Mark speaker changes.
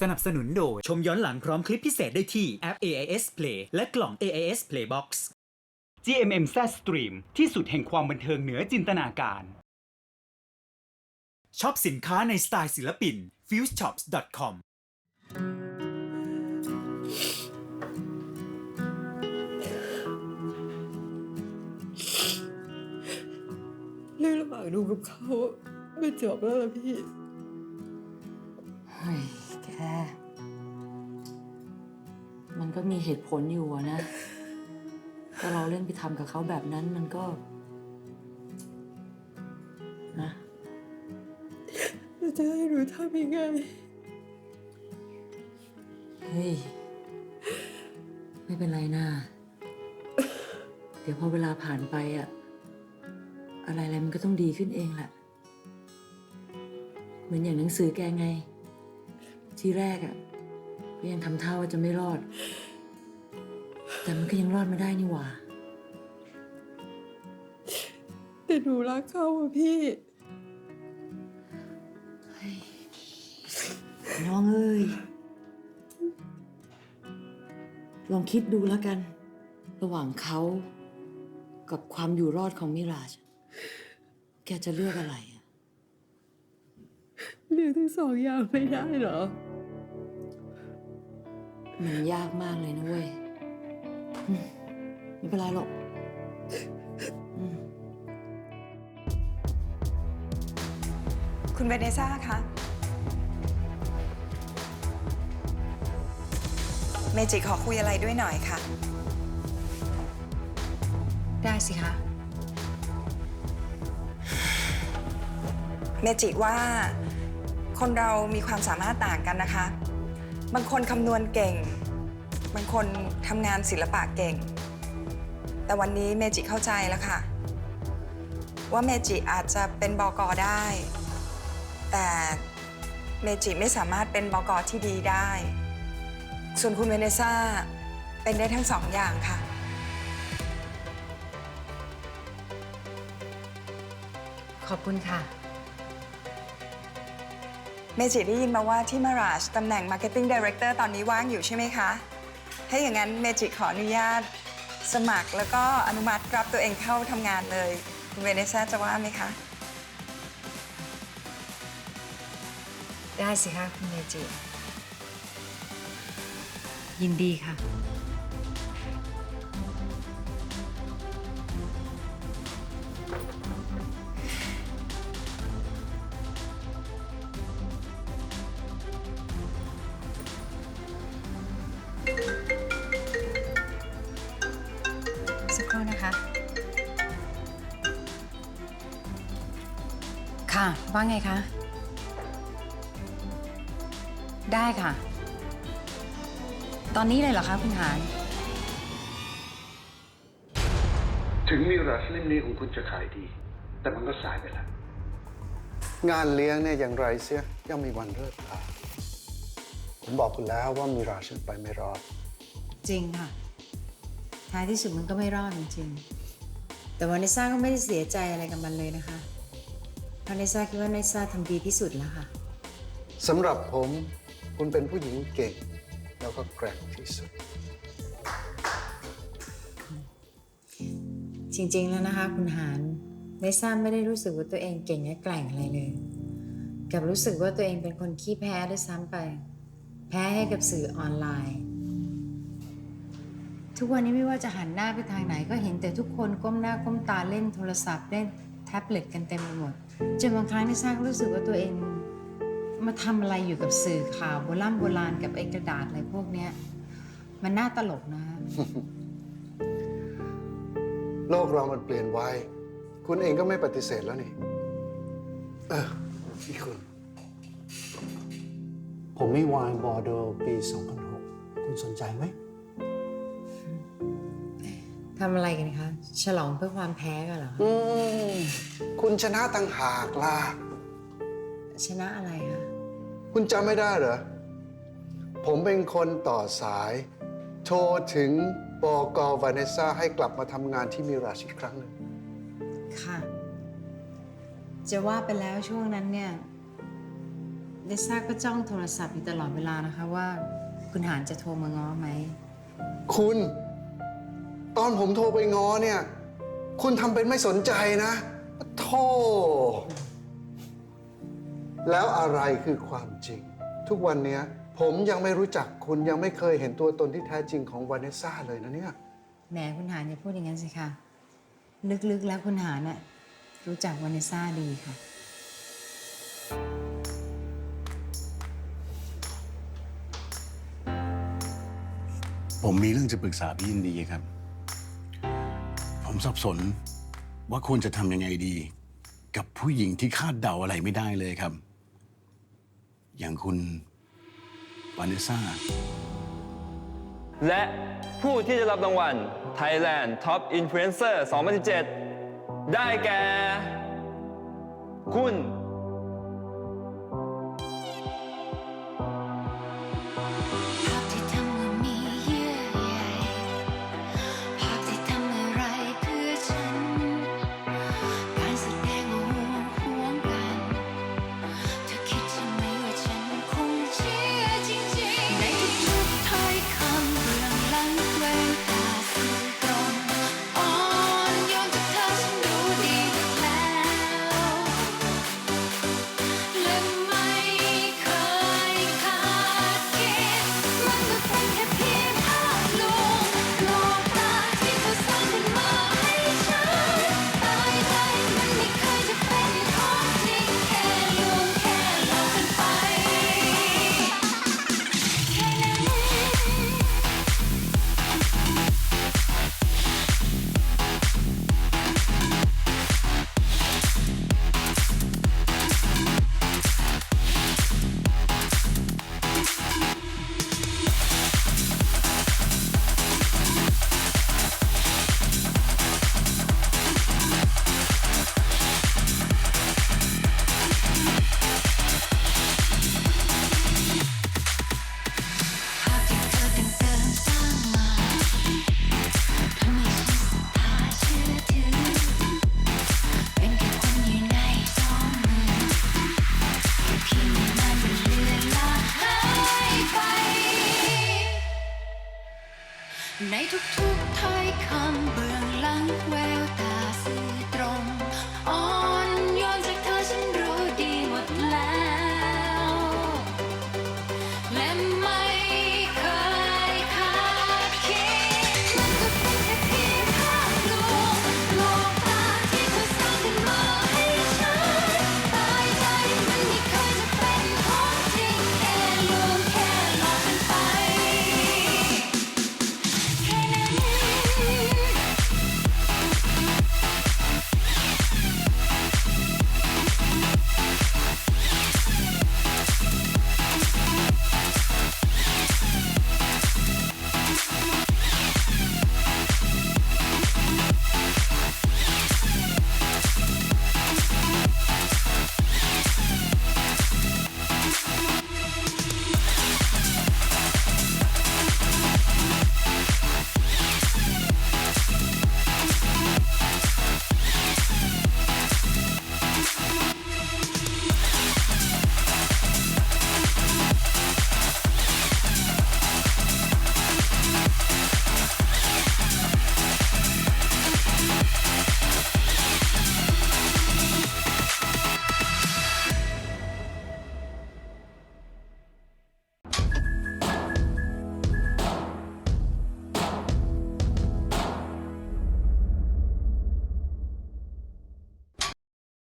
Speaker 1: สนับสนุนโดย ชมย้อนหลังพร้อมคลิปพิเศษได้ที่แอป AIS Play และกล่อง AIS Playbox GMM Z Stream ที่สุดแห่งความบันเทิงเหนือจินตนาการ ช็อปสินค้าในสไตล์ศิลปิน fuseshops.com
Speaker 2: เรื่องระหว่างหนูกับเขาไม่จบแล้วล่ะพี่
Speaker 3: เฮ้ย แกมันก็มีเหตุผลอยู่อะนะถ้าเราเล่นไปทำกับเขาแบบนั้นมันก็ นะ
Speaker 2: แล้วจะให้หนูทำยังไง
Speaker 3: เฮ้ย ไม่เป็นไรนะ เดี๋ยวพอเวลาผ่านไปอะอะไรอะไรมันก็ต้องดีขึ้นเองแหละ เหมือนอย่างหนังสือแกไง ที่แรกอะก็ยังทำท่าว่าจะไม่รอด แต่มันก็ยังรอดมาได้นี่หว่า
Speaker 2: แต่หนูรักเขาอะพี่
Speaker 3: น้องเอ้ย ลองคิดดูแล้วกัน ระหว่างเขากับความอยู่รอดของมิราช แกจะเลือกอะไรอะ
Speaker 2: เรื่องทั้งสองอย่างไม่ได้เหรอ
Speaker 3: มันยากมากเลยนะเว้ยอืมไม่เป็นไรหรอก
Speaker 4: คุณเวเนซ่าคะเมจิขอคุยอะไรด้วยหน่อยค่ะ
Speaker 5: ได้สิคะ
Speaker 4: เมจิว่าคนเรามีความสามารถต่างกันนะคะ บางคนคำนวณเก่ง บางคนทำงานศิลปะเก่ง แต่วันนี้เมจิเข้าใจแล้วค่ะ ว่าเมจิอาจจะเป็นบอกอได้ แต่เมจิไม่สามารถเป็นบอกอที่ดีได้ ส่วนคุณเวเนซ่าเป็นได้ทั้งสองอย่างค่ะ
Speaker 5: ขอบคุณค่ะ
Speaker 4: เมจิได้ยินมาว่าที่มาราชตำแหน่ง Marketing Director ตอนนี้ว่างอยู่ใช่ไหมคะ ถ้าอย่างนั้นเมจิขออนุญาต สมัครแล้วก็อนุมัติรับตัวเองเข้าทำงานเลย คุณเวเนซ่าจะว่าไหมคะ
Speaker 5: ได้สิคะคุณเมจิ ยินดีค่ะ สักครู่นะคะ ค่ะ ว่าไงคะ ได้ค่ะ ตอนนี้เลยเหรอคะคุณหาน
Speaker 6: ถึงมีรัสเล่มนี้ของคุณจะขายดี แต่มันก็สายไปแล้ว
Speaker 7: งานเลี้ยงเนี่ยอย่างไรเสียย่อมมีวันเลิกลาผมบอกคุณแล้วว่ามีราชันไปไม่รอด
Speaker 5: จริงค่ะ ท้ายที่สุดมันก็ไม่รอดจริงๆ แต่ว่าเนซ่าก็ไม่ได้เสียใจอะไรกับมันเลยนะคะ เพราะเนซ่าคิดว่าเนซ่าทำดีที่สุดแล้วค่ะ
Speaker 7: สำหรับผมคุณเป็นผู้หญิงเก่ง แล้วก็แกร่งที่สุด
Speaker 5: จริงๆแล้วนะคะ คุณหานเนซ่าไม่ได้รู้สึกว่าตัวเองเก่งและแกร่งอะไรเลยกลับรู้สึกว่าตัวเองเป็นคนขี้แพ้ด้วยซ้ำไป แพ้ให้กับสื่อออนไลน์ ทุกวันนี้ไม่ว่าจะหันหน้าไปทางไหนก็เห็นแต่ทุกคนก้มหน้าก้มตาเล่นโทรศัพท์เล่นแท็บเล็ตกันเต็มไปหมดจนบางครั้งเนซ่าก็รู้สึกว่าตัวเองมาทำอะไรอยู่กับสื่อข่าวโบราณโบราณกับไอ้กระดาษอะไรพวกเนี้ย มันน่าตลกนะคะ
Speaker 7: โลกเรามันเปลี่ยนไวคุณเองก็ไม่ปฏิเสธแล้วนี่ เออนี่คุณ ผมมีไวน์บอร์โดปี 2006 คุณสนใจไหม
Speaker 5: ทำอะไรกันคะ ฉลองเพื่อความแพ้กันเหรอคะ
Speaker 7: อืมคุณชนะตั้งหากล่ะ
Speaker 5: ชนะอะไรคะ
Speaker 7: คุณจำไม่ได้เหรอ ผมเป็นคนต่อสาย โทรถึงบอกอวาเนซ่าให้กลับมาทำงานที่มิราชอีกครั้งหนึ่ง
Speaker 5: ค่ะ จะว่าไปแล้วช่วงนั้นเนี่ยลิซ่าก็จ้องโทรศัพท์อยู่ตลอดเวลานะคะว่า คุณหานจะโทรมาง้อไหม
Speaker 7: คุณ ตอนผมโทรไปง้อเนี่ย คุณทำเป็นไม่สนใจนะโธ่แล้วอะไรคือความจริง ทุกวันเนี้ย ผมยังไม่รู้จักคุณยังไม่เคยเห็นตัวตนที่แท้จริงของวานเนสซ่าเลยนะเนี่ย
Speaker 5: แหมคุณหานอย่าพูดอย่างนั้นสิคะลึกๆแล้วคุณหานน่ะรู้จักวานิซ่าดีค่ะ
Speaker 8: ผมมีเรื่องจะปรึกษาพี่ยินดีครับผม สับสน ว่าควรจะทำยังไงดี กับผู้หญิงที่คาดเดาอะไรไม่ได้เลยครับ อย่างคุณวานิซ่า
Speaker 9: และผู้ที่จะรับรางวัล Thailand Top Influencer 2017 ได้แก่ คุณ